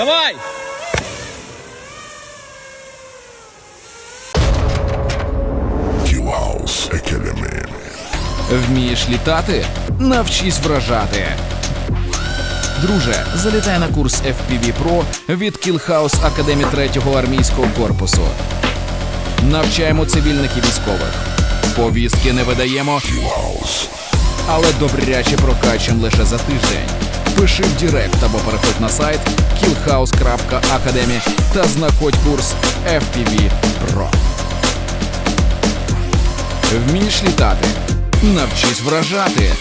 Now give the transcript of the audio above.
Давай! Вмієш літати? Навчись вражати. Друже, залітай на курс FPV Pro від Killhouse Academy 3-го армійського корпусу. Навчаємо цивільних і військових. Повістки не видаємо, але добряче прокачем лише за тиждень. Пиши в Директ або переходь на сайт killhouse.academy та знаходь курс FPV Pro. Вмієш літати? Навчись вражати.